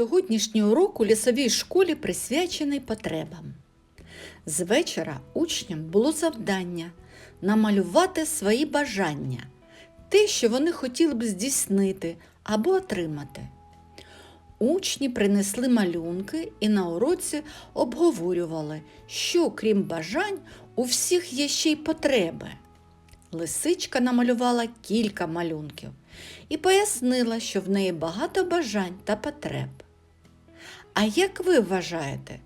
Сьогоднішній урок у лісовій школі присвячений потребам. З вечора учням було завдання намалювати свої бажання, те, що вони хотіли б здійснити або отримати. Учні принесли малюнки і на уроці обговорювали, що крім бажань у всіх є ще й потреби. Лисичка намалювала кілька малюнків і пояснила, що в неї багато бажань та потреб. А як ви вважаєте,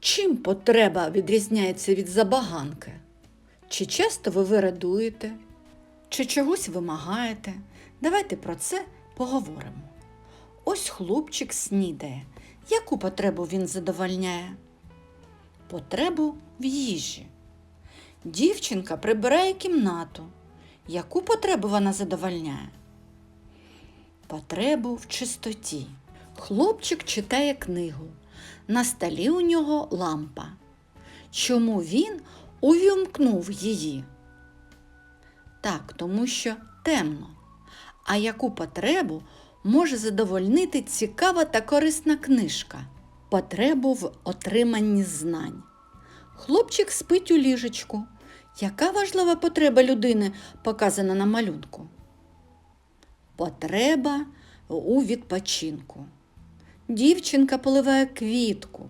чим потреба відрізняється від забаганки? Чи часто ви вирадуєте, чи чогось вимагаєте? Давайте про це поговоримо. Ось хлопчик снідає. Яку потребу він задовольняє? Потребу в їжі. Дівчинка прибирає кімнату. Яку потребу вона задовольняє? Потребу в чистоті. Хлопчик читає книгу. На столі у нього лампа. Чому він увімкнув її? Так, тому що темно. А яку потребу може задовольнити цікава та корисна книжка? Потребу в отриманні знань. Хлопчик спить у ліжечку. Яка важлива потреба людини показана на малюнку? Потреба у відпочинку. Дівчинка поливає квітку.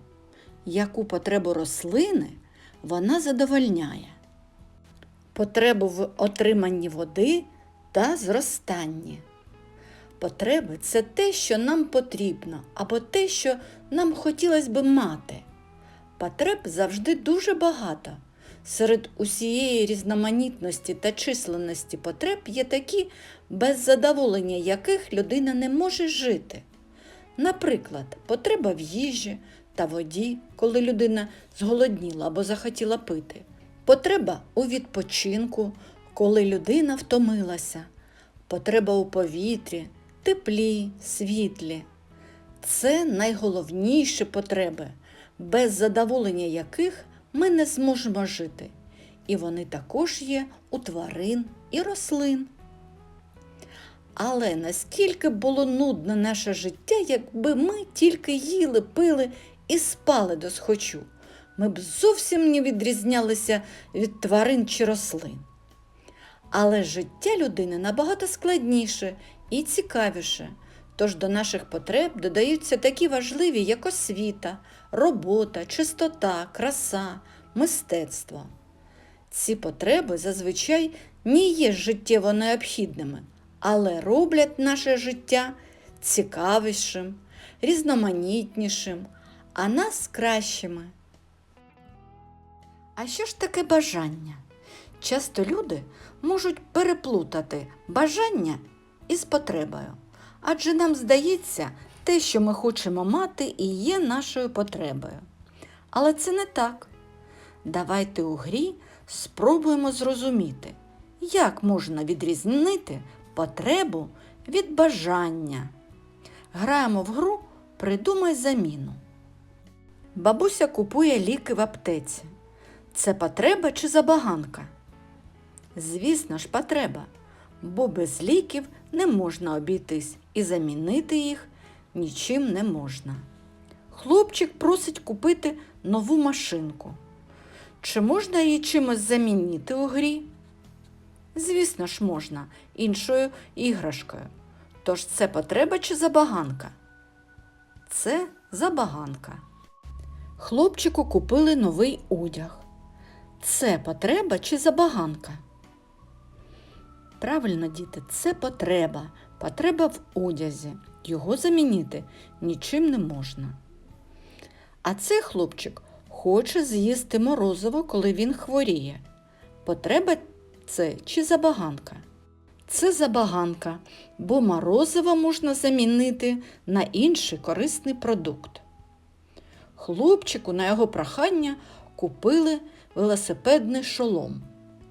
Яку потребу рослини вона задовольняє? Потребу в отриманні води та зростанні. Потреби це те, що нам потрібно, або те, що нам хотілося би мати. Потреб завжди дуже багато. Серед усієї різноманітності та численності потреб є такі, без задоволення яких людина не може жити. Наприклад, потреба в їжі та воді, коли людина зголодніла або захотіла пити, потреба у відпочинку, коли людина втомилася, потреба у повітрі, теплі, світлі. Це найголовніші потреби, без задоволення яких ми не зможемо жити. І вони також є у тварин і рослин. Але наскільки було нудно наше життя, якби ми тільки їли, пили і спали до схочу, ми б зовсім не відрізнялися від тварин чи рослин. Але життя людини набагато складніше і цікавіше, тож до наших потреб додаються такі важливі, як освіта, робота, чистота, краса, мистецтво. Ці потреби зазвичай не є життєво необхідними, але роблять наше життя цікавішим, різноманітнішим, а нас кращими. А що ж таке бажання? Часто люди можуть переплутати бажання із потребою, адже нам здається, те, що ми хочемо мати, і є нашою потребою. Але це не так. Давайте у грі спробуємо зрозуміти, як можна відрізнити потребу від бажання. Граємо в гру Придумай заміну. Бабуся купує ліки в аптеці. Це потреба чи забаганка? Звісно ж, потреба, бо без ліків не можна обійтись і замінити їх нічим не можна. Хлопчик просить купити нову машинку. Чи можна її чимось замінити у грі? Звісно ж, можна іншою іграшкою. Тож це потреба чи забаганка? Це забаганка. Хлопчику купили новий одяг. Це потреба чи забаганка? Правильно, діти, це потреба. Потреба в одязі. Його замінити нічим не можна. А цей хлопчик хоче з'їсти морозиво, коли він хворіє. Потреба це чи забаганка? Це забаганка, бо морозиво можна замінити на інший корисний продукт. Хлопчику на його прохання купили велосипедний шолом.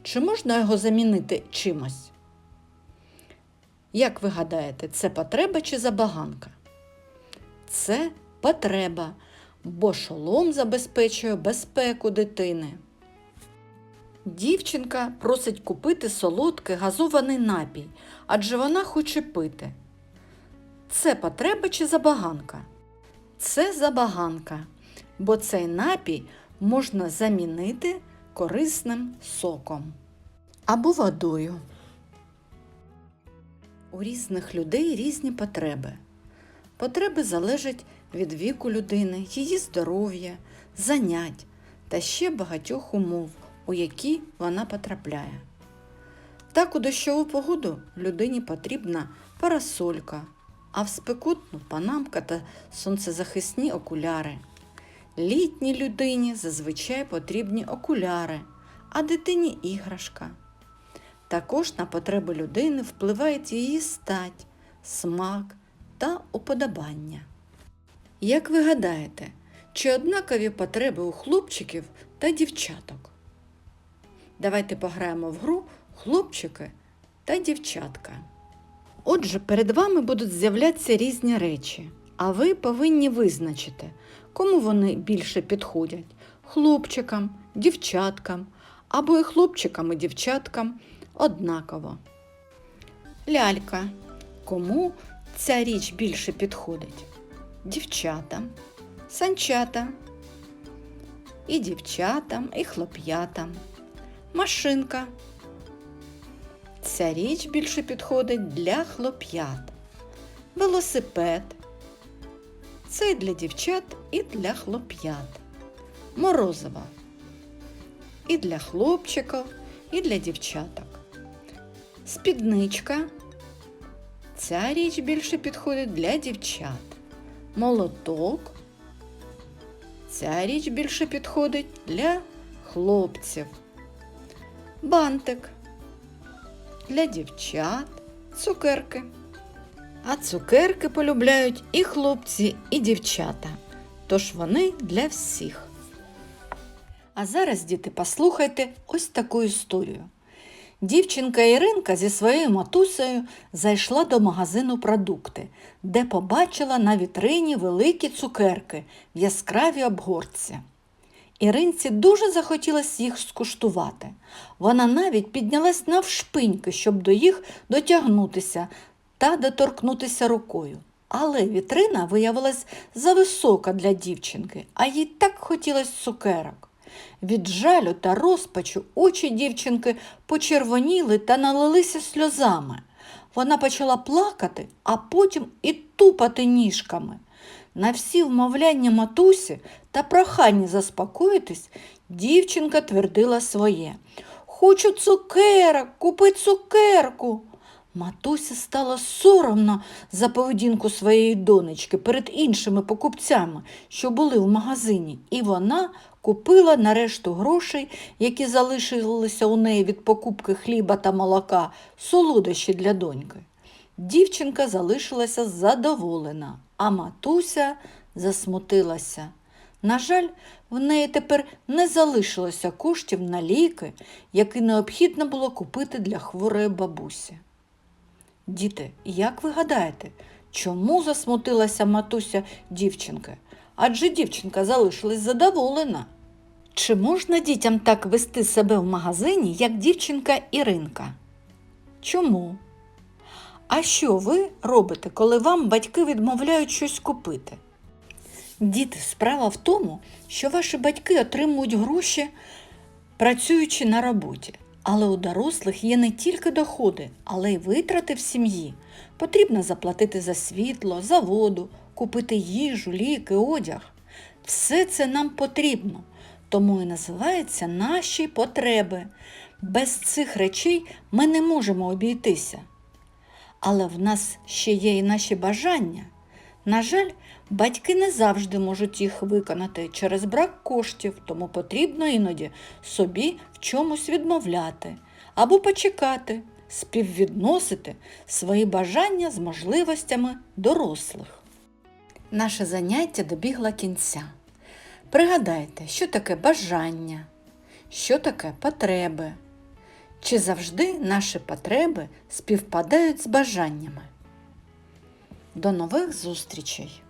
Чи можна його замінити чимось? Як ви гадаєте, це потреба чи забаганка? Це потреба, бо шолом забезпечує безпеку дитини. Дівчинка просить купити солодкий газований напій, адже вона хоче пити. Це потреба чи забаганка? це забаганка, бо цей напій можна замінити корисним соком або водою. У різних людей різні потреби. Потреби залежать від віку людини, її здоров'я, занять та ще багатьох умов, у які вона потрапляє. Так у дощову погоду людині потрібна парасолька, а в спекотну панамка та сонцезахисні окуляри. Літній людині зазвичай потрібні окуляри, а дитині іграшка. Також на потреби людини впливають її стать, смак та уподобання. Як ви гадаєте, чи однакові потреби у хлопчиків та дівчаток? Давайте пограємо в гру хлопчики та дівчатка. Отже, перед вами будуть з'являтися різні речі, а ви повинні визначити, кому вони більше підходять хлопчикам, дівчаткам або і хлопчикам і дівчаткам однаково. Лялька. Кому ця річ більше підходить? Дівчатам, санчата, і дівчатам, і хлоп'ятам. Машинка. Ця річ більше підходить для хлоп'ят. Велосипед. Це для дівчат, і для хлоп'ят. Морозиво. І для хлопчиків, і для дівчаток. Спідничка. Ця річ більше підходить для дівчат. Молоток. Ця річ більше підходить для хлопців. Бантик для дівчат, цукерки. А цукерки полюбляють і хлопці, і дівчата. Тож вони для всіх. А зараз, діти, послухайте ось таку історію. Дівчинка Іринка зі своєю матусею зайшла до магазину продукти, де побачила на вітрині великі цукерки в яскравій обгорці. Іринці дуже захотілося їх скуштувати. Вона навіть піднялась навшпиньки, щоб до їх дотягнутися та доторкнутися рукою. Але вітрина виявилась зависока для дівчинки, а їй так хотілося цукерок. Від жалю та розпачу очі дівчинки почервоніли та налилися сльозами. Вона почала плакати, а потім і тупати ніжками. На всі вмовляння матусі та прохання заспокоїтись, дівчинка твердила своє. Хочу цукерок, купи цукерку. Матусі стало соромно за поведінку своєї донечки перед іншими покупцями, що були в магазині, і вона купила нарешту грошей, які залишилися у неї від покупки хліба та молока, солодощі для доньки. Дівчинка залишилася задоволена, а матуся засмутилася. На жаль, в неї тепер не залишилося коштів на ліки, які необхідно було купити для хворої бабусі. Діти, як ви гадаєте, чому засмутилася матуся дівчинки? Адже дівчинка залишилась задоволена. Чи можна дітям так вести себе в магазині, як дівчинка Іринка? Чому? А що ви робите, коли вам батьки відмовляють щось купити? Діти, справа в тому, що ваші батьки отримують гроші, працюючи на роботі. Але у дорослих є не тільки доходи, але й витрати в сім'ї. Потрібно заплатити за світло, за воду, купити їжу, ліки, одяг. Все це нам потрібно, тому і називається наші потреби. Без цих речей ми не можемо обійтися. Але в нас ще є і наші бажання. На жаль, батьки не завжди можуть їх виконати через брак коштів, тому потрібно іноді собі в чомусь відмовляти або почекати, співвідносити свої бажання з можливостями дорослих. Наше заняття добігло кінця. Пригадайте, що таке бажання, що таке потреби. Чи завжди наші потреби співпадають з бажаннями? До нових зустрічей!